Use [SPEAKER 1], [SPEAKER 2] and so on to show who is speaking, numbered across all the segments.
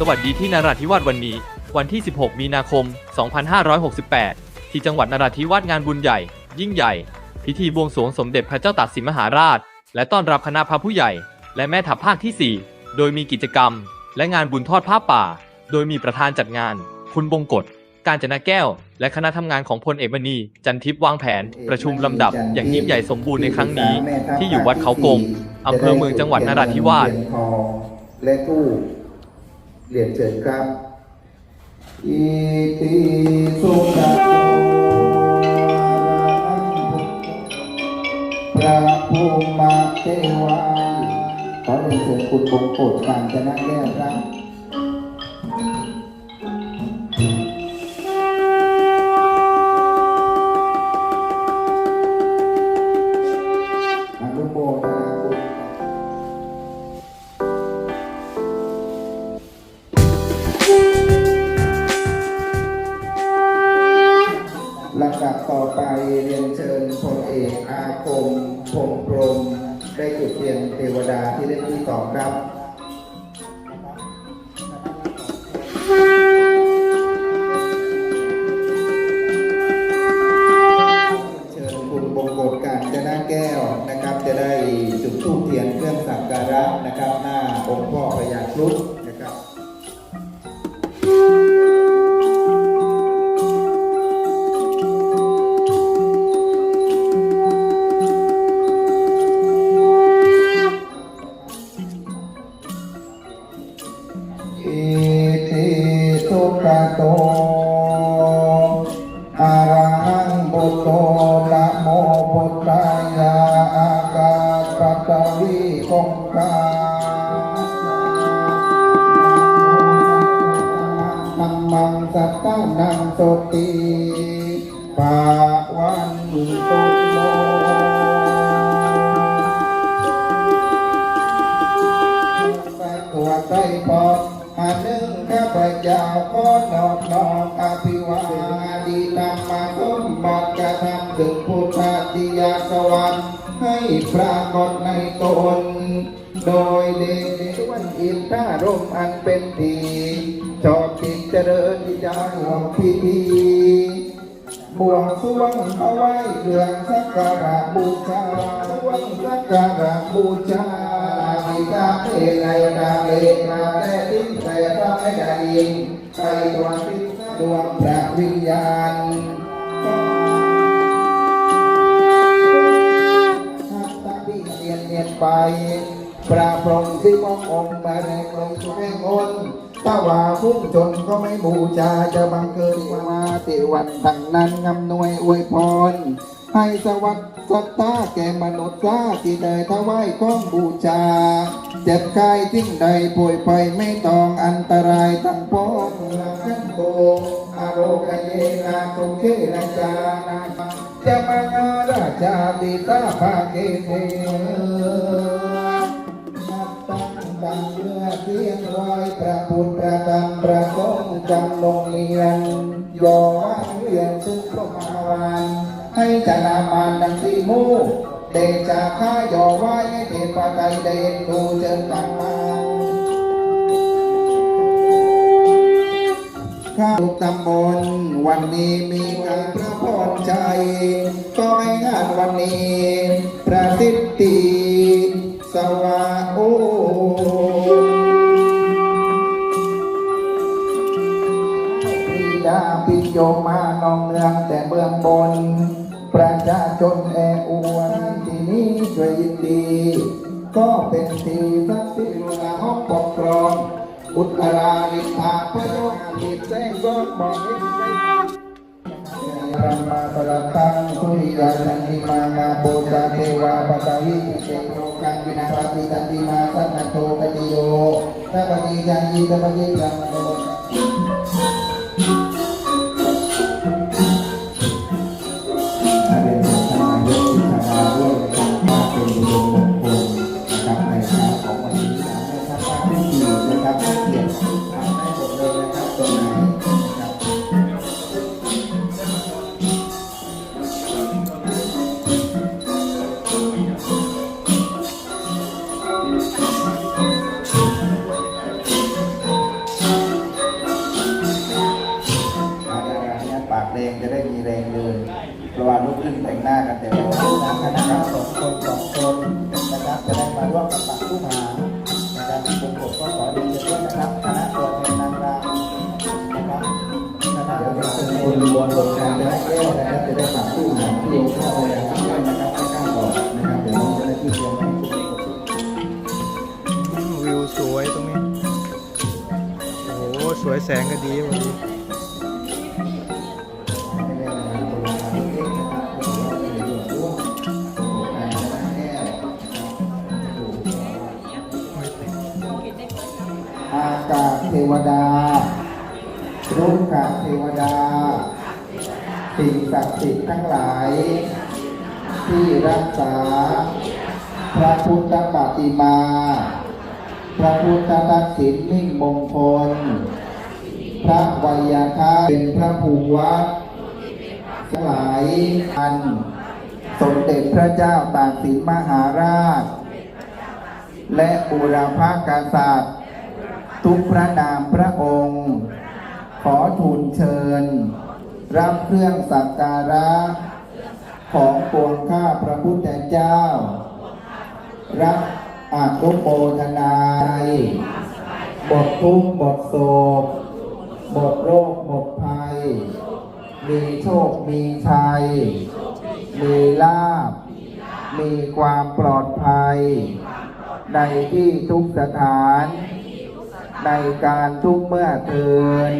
[SPEAKER 1] สวัสดีที่นราธิวาสวันนี้ วันที่ 16 มีนาคม 2568 ที่จังหวัดนราธิวาสงานบุญใหญ่ ยิ่งใหญ่ พิธีบวงสรวงสมเด็จพระเจ้าตากสินมหาราช และต้อนรับคณะพระผู้ใหญ่ และแม่ทัพภาคที่ 4 โดยมีกิจกรรม และงานบุญทอดผ้าป่า โดยมีประธานจัดงาน คุณบงกฎการจนาแก้ว และคณะทำงานของพลเอกมณีจันทิพย์วางแผน ประชุมลำดับ อย่างยิ่งใหญ่สมบูรณ์ในครั้งนี้ ที่อยู่วัดเขากงอำเภอเมืองจังหวัดนราธิวาส
[SPEAKER 2] และตู้ เรียนเชิญครับอิติสุขะพระภูมิเทวาขอเรียนเชิญคุณบงโปรดการจะนั่งแก้วครับ จุดธูปเทียนเครื่อง น โดยเดชวันอินทาร่มอันเป็นทีชอบติดเจริญวิจารณ์ของพิธีบวงสรวงเอาไว้เรื่องสักการะบูชาสวงสักการะบูชาอิกาเอไลกาเลกาแต่ทิ้งแต่พระไม่ได้ยินไปดวงทิศดวงพระวิญญาณ พระพรหมที่มององค์มาในกลงสุแห่งอนถ้าว่าพุ่งชนก็ไม่บูชาจะบังเกิดมาติวันทั้งนั้นงำนวยอวยพร ให้สวัสดิ์สัตตาแก่มนุษย์ซาที่ได้ถวายของบูชา เจ็บกายทิ้งใดป่วยไปไม่ต้องอันตรายทั้งพ้องละขันโตอโรกเยนาสุเคนะจานาจะมังาราชาติตาภาเกเทนับตั้ง ดังเมื่อเทียนไว้พระพุทธประธรรมประสงค์จำลงเรียนยอวันเรียนทุกพระมาวานให้จนามานดังที่มูเดชาข้ายอไว้ให้เทพไตรเดชดูเจิญตังมาข้าทุกตำบลวันนี้มีการพระพรใจ ก็ให้งานวันนี้ประสิทธิ สวาโอปรีดาปิโยมานองเนืองแต่เบื้องบน ประชาชนแออวนที่นี้ช่วยยินดี ก็เป็นทีสักสิรุลาห้องปกครอง อุตราลิธาพระโยคติดแจ้งก็บอกให้ รัมมาปรัตังสุริยสันติมานาโบจาเทวาปตาวิเตโรกังวินาปฏิตันติมาสันโตปฏิโยทัปฏิยันยิตปฏิสัมโต เพลงจะได้มีแรงเดินเราะว่าลุกขึ้นแต่งหน้ากันแต่ละวันนะครับสองคนสองคนนะครับจะได้มาร่วมกับปักผู้หานการับผมผมก็ขอเรียนเชิญด้วนะครับคณะตัวแทนนางรำนะครับคณะตัวแทนคนรวมวการและแก้วนะครับจะได้ปักผู้หาที่ลงเข้าไปด้วยนะครับไม่กล้าบอกนะครับเดี๋ยวเราจะได้ที่เชียงให
[SPEAKER 3] ม่วิวสวยตรงนี้โอ้โหสวยแสงก็ดีวันนี้
[SPEAKER 2] วดารุกขเทวดา สิ่งศักดิ์สิทธิ์ทั้งหลาย ที่รักษา พระพุทธปฏิมา พระพุทธทักษิณมิ่งมงคล พระวยาคะเป็นพระภูวัดทั้งหลายอัน สมเด็จพระเจ้าตากสินมหาราช และบูรพากษัตริย์ ทุกพระนามพระองค์ ขอทูลเชิญ รับเครื่องสักการะ ของปวงข้าพระพุทธเจ้า รับอานุโมทนาหมดทุกข์หมดโศกหมดโรคหมดภัย มีโชค มีชัย มีลาบ มีความปลอดภัย ในที่ทุกสถาน ในการทุกเมื่อเทิน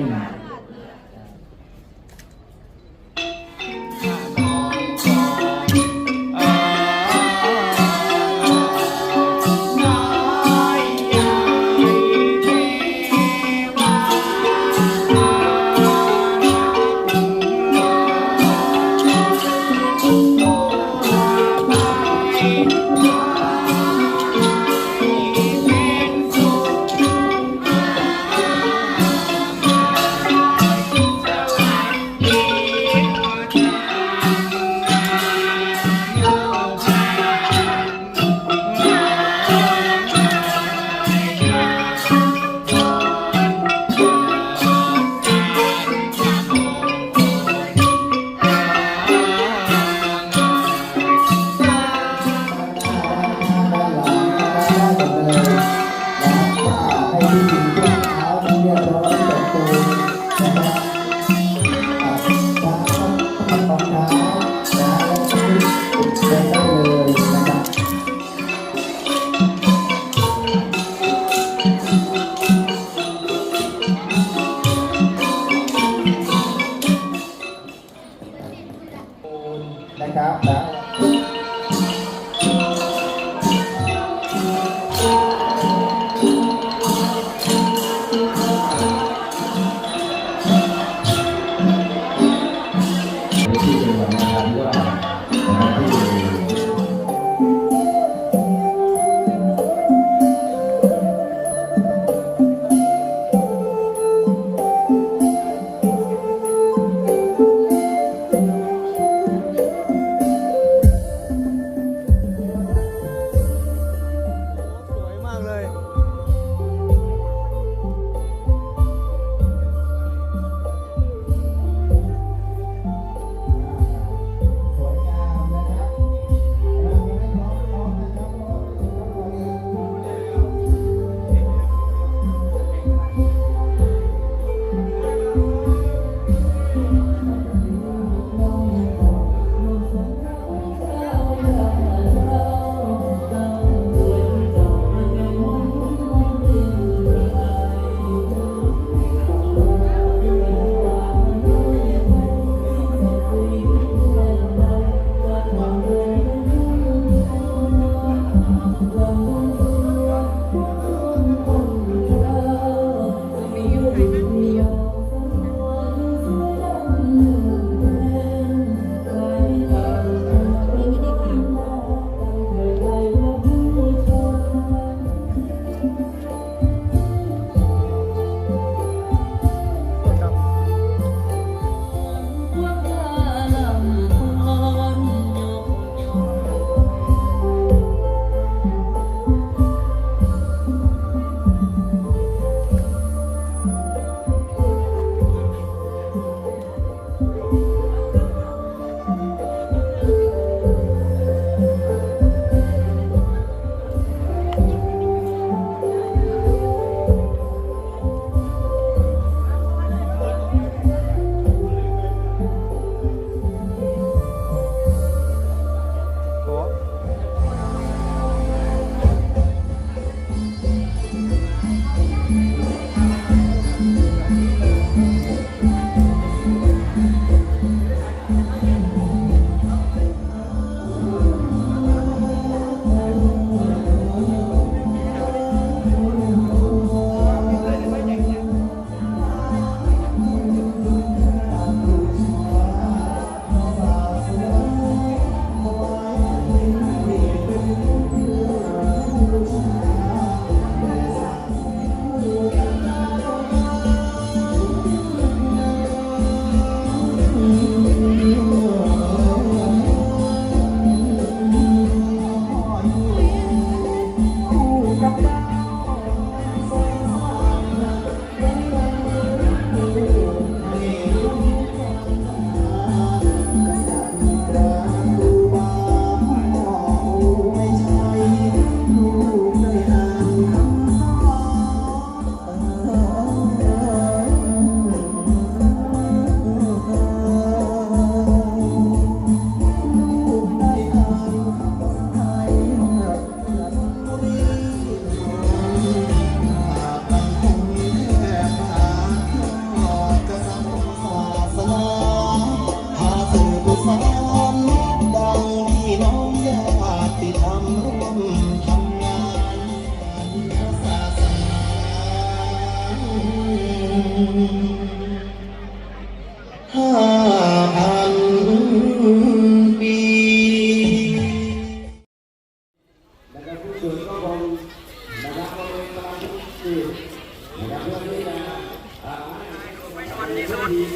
[SPEAKER 2] าช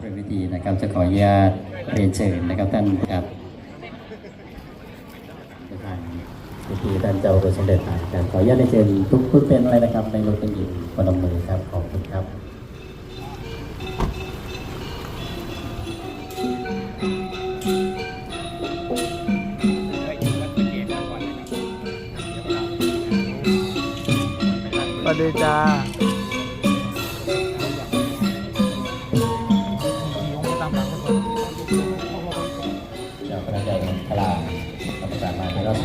[SPEAKER 4] เรื่อ
[SPEAKER 5] งพิธีนะครับจะขออนุญาตเรียนเชิญนะครับท่านครับประธานพิธีท่านเจ้าประสมเด็จนะครับขออนุญาตเรียนเชิญทุกทุกเป็นอะไรนะครับในรถเป็นหญิงพนมมือครับขอบคุณครับ
[SPEAKER 3] สวัสดีจ้า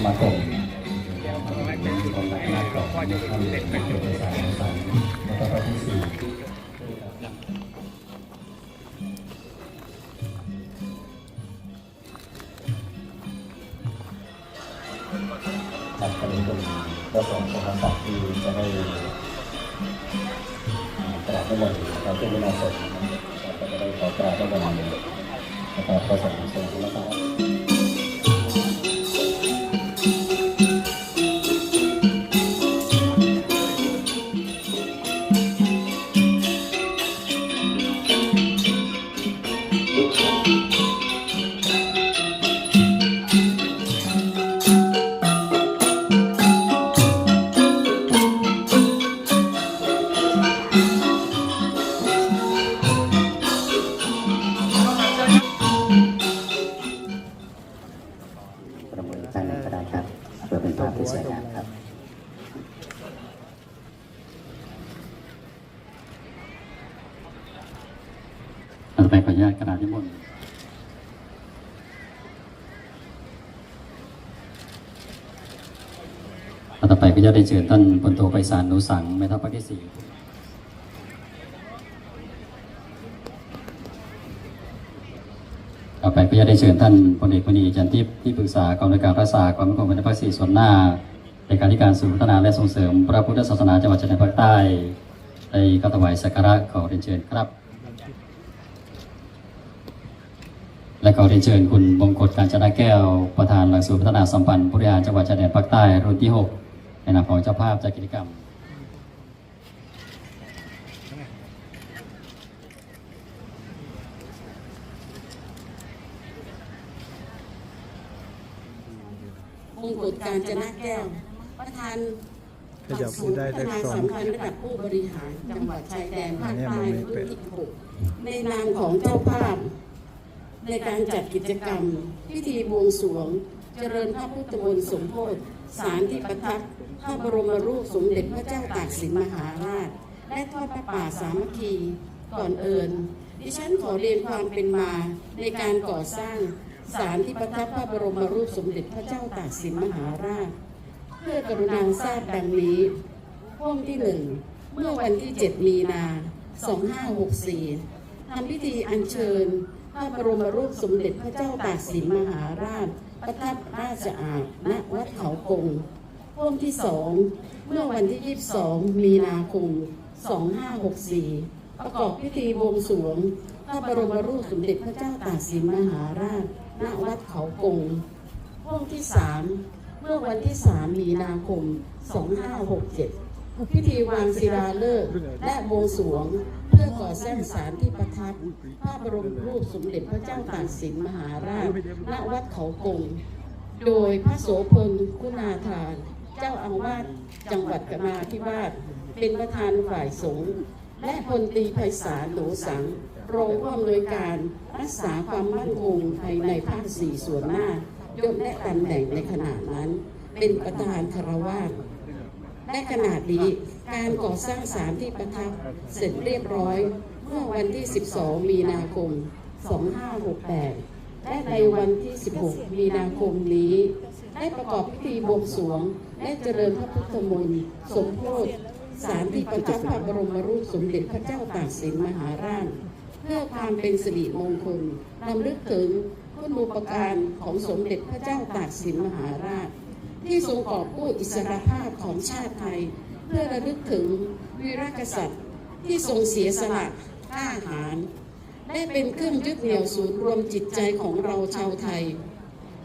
[SPEAKER 5] มาเป็นรัฐสมแล้วก็เป็นนรักมากกว่าท่านเป็นเจ้าประธานสังแล้วก็พระที่สี่ครับตอนนี้เป็นก็ส่งสมศัดิ์ที่จะได้อ่ากราบได้หมดเราเป็นวินาศนะครับก็จะได้ขอกราบได้หมดนะครับก็ส่งส่งแต่อไปก็จะได้เชิญท่านพลโทไพศาลหนูสังแม่ทัพภาคที่สี่ต่อไปก็จะได้เชิญท่านพลเอกมณีจันทิพย์ที่ปรึกษากองการรักษาความมั่นคงภายในภาคสี่ส่วนหน้าในการที่การศูนย์พัฒนาและส่งเสริม พระพุทธศาสนาจังหวัดชายแดนภาคใต้ได้เข้าถวายสักการะขอเรียนเชิญครับ และขอเรียนเชิญคุณบงกฎการจนาแก้วประธานหลักสูตรพัฒนาสัมพันธ์ผู้บริหารจังหวัดชายแดนภาคใต้รุ่นที่ 6 ในนามของเจ้าภาพจัดกิจกรรม
[SPEAKER 6] มงกุฎการจนะแก้ว ประธาน
[SPEAKER 3] ขยับพูดได้เลขสอง
[SPEAKER 6] สำคัญระดับผู้บริหารจังหวัดชายแดนภาค
[SPEAKER 3] อัน
[SPEAKER 6] ใต้
[SPEAKER 3] นี้มันไม่
[SPEAKER 6] รุ่
[SPEAKER 3] เป็น
[SPEAKER 6] นที่หกในนามของเจ้าภาพ ในการจัดกิจกรรม พิธีบวงสรวง เจริญพระพุทธมนต์สมโพธิสารที่ประทับพระบรมรูปสมเด็จพระเจ้าตากสินมหาราช และทอดพระป่าสามัคคีก่อนเอิญดิฉันขอเรียนความเป็นมาในการก่อสร้างสารที่ประทับพระบรมรูปสมเด็จพระเจ้าตากสินมหาราช เพื่อกรุณาทราบดังนี้ห้องที่หนึ่งเมื่อวันที่ 7 มีนา 2564ทำพิธีอัญเชิญพระบรมรูปสมเด็จพระเจ้าตากสินมหาราช ประทับราชอาณณวัดเขากงพ่วงที่สองเมื่อวันที่ 22 มีนาคม 2564 ประกอบพิธีบวงสรวงพระบรมรูปสมเด็จพระเจ้าตากสินมหาราช ณ วัดเขากงพ่วงที่สามเมื่อวันที่ 3 มีนาคม 2567 พิธีวางศิลาฤกษ์และบวงสรวง พื่อก่อสร้างศาลที่ประทับพระบรมรูปสมเด็จพระเจ้าตากสินมหาราชณวัดเขากง โดยพระโสพลคุณาธาน เจ้าอาวาสจังหวัดกนาธิวาสเป็นประธานฝ่ายสงฆ์และพลตีไพศาลหนูสัง รองผู้อำนวยการรักษาความมั่นคงภายในภาคสี่ส่วนหน้ายศและตำแหน่งในขณะนั้น เป็นประธานคารวาสและขนาดนี้ การก่อสร้างศาลที่ประทับเสร็จเรียบร้อยเมื่อวันที่ 12 มีนาคม 2568 และในวันที่ 16 มีนาคมนี้ ได้ประกอบพิธีบวงสรวง และเจริญพระพุทธมนต์สมโพธิศาลที่ประทับพระบรมรูปสมเด็จพระเจ้าตากสินมหาราช เพื่อความเป็นสิริมงคลนำลึกถึงคุณูปการของสมเด็จพระเจ้าตากสินมหาราช ที่ทรงกอบกู้อิสรภาพของชาติไทย เพื่อระลึกถึงวีรกษัตริย์ที่ทรงเสียสละกล้าหาญและเป็นเครื่องยึดเหนี่ยวศูนย์รวมจิตใจของเราชาวไทย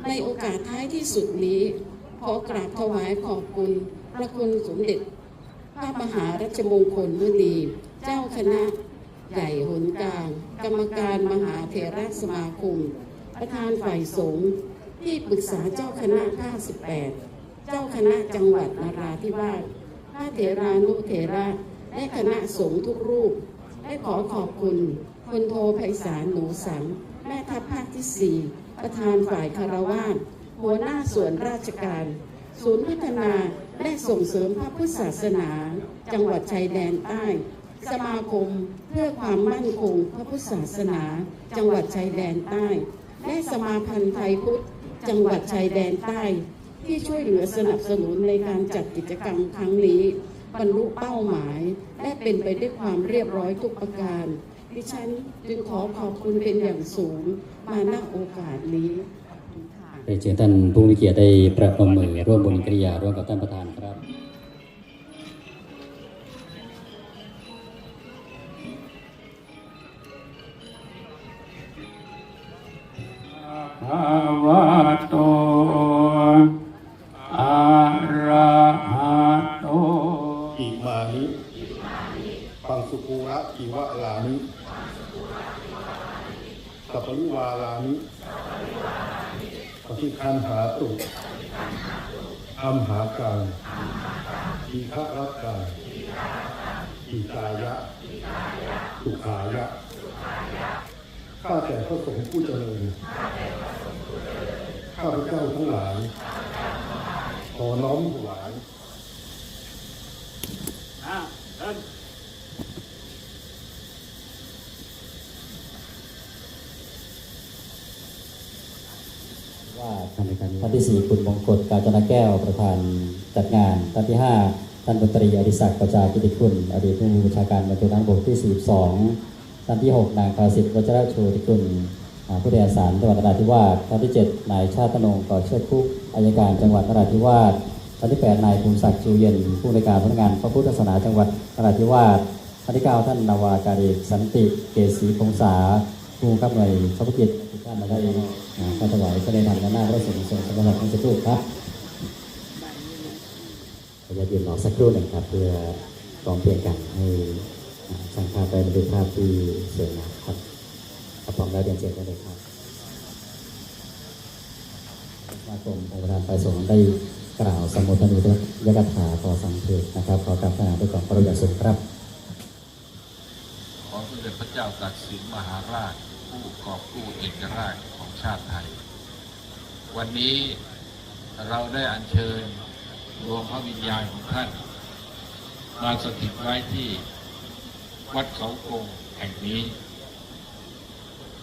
[SPEAKER 6] ในโอกาสท้ายที่สุดนี้ ขอกราบถวายขอบคุณ พระคุณสมเด็จ พระมหารัชมงคลมุนี เจ้าคณะใหญ่หนกลาง กรรมการมหาเถรสมาคม ประธานฝ่ายสงฆ์ที่ปรึกษาเจ้าคณะภาค18เจ้าคณะจังหวัดนราธิวาส ระเถรานุเถระและคณะสงฆ์ทุกรูปและขอขอบคุณพลโทไพศาลหนูสัง แม่ทัพภาคที่ 4 ประธานฝ่ายคารวาสหัวหน้าส่วนราชการ ศูนย์พัฒนาและส่งเสริมพระพุทธศาสนา จังหวัดชายแดนใต้ สมาคมเพื่อความมั่นคงพระพุทธศาสนา จังหวัดชายแดนใต้ และสมาพันธ์ไทยพุทธ จังหวัดชายแดนใต้ ที่ช่วยเหลือสนับสนุนในการจัดกิจกรรมครั้งนี้ บรรลุเป้าหมาย และเป็นไปด้วยความเรียบร้อยทุกประการ ดิฉันจึงขอขอบคุณเป็นอย่างสูงมาณโอกาสนี้
[SPEAKER 5] ได้เชิญท่านผู้มีเกียรติได้ประนมมือร่วมบุญกิริยาร่วมกับท่านประธาน
[SPEAKER 7] สุขายะข้าแต่พระสงฆ์ผู้เจริญ ข้าพระเจ้าทั้งหลาย ขอน้อมถวาย
[SPEAKER 5] ว่าท่านในการท่านที่สี่คุณมงกฎกาญจนแก้วประธานจัดงานท่านที่ห้า ท่านดนตรีอดิศักดิ์ประชากิติคุณอดีตผู้บัญชาการบรรทุกน้ำบกที่ 42 ท่านที่หกนางคาสิทธิ์วัชรชูติคุณผู้แทนศาลจังหวัดนราธิวาสท่านที่เจ็ดนายชาตินงก่อเชิดคุกอายการจังหวัดนราธิวาสท่านที่แปดนายภูมิศักดิ์ชูเย็น ผู้ในการพนักงานพระพุทธศาสนาจังหวัดนราธิวาสท่านที่เก้าท่านนาวากาเอกสันติเกษีพงษาผู้บังคับหน่วยเฉพาะกิจท่านมาได้อ่าเข้าถวายแสดงธรรมหน้าพระสงฆ์ทรงสมบัติทั้งสักครู่ครับ ออนุญาตยืนรอสักครู่หนึ่งครับ เพื่อพร้อมเพรียงกันให้ช่างภาพได้บันทึกภาพที่สวยงามครับถ้าพร้อมแล้วเรียนเชิญได้เลยครับสมาคมองค์ประธานฝ่ายสงฆ์ได้กล่าวสมโภชนิยกถาต่อสังเกตนะครับขอกราบขนาด้วยความเคารพอย่าสูงครับ
[SPEAKER 8] ขอสมเด็จพระเจ้าตากสินมหาราช ผู้กอบกู้เอกราชของชาติไทย วันนี้เราได้อัญเชิญ ดวงพระวิญญาณของท่าน มาสถิตไว้ที่วัดเขาโกงแห่งนี้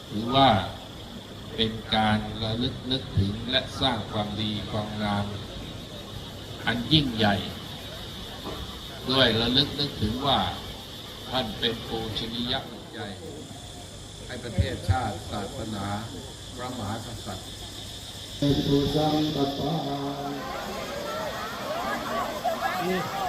[SPEAKER 8] ถือว่าเป็นการระลึกนึกถึงและสร้างความดีความงาม อันยิ่งใหญ่ ด้วยระลึกนึกถึงว่าท่านเป็นปูชนียบุตรใหญ่ให้ประเทศชาติศาสนาพระมหากษัตริย์
[SPEAKER 9] สุสั งกปา
[SPEAKER 10] นี่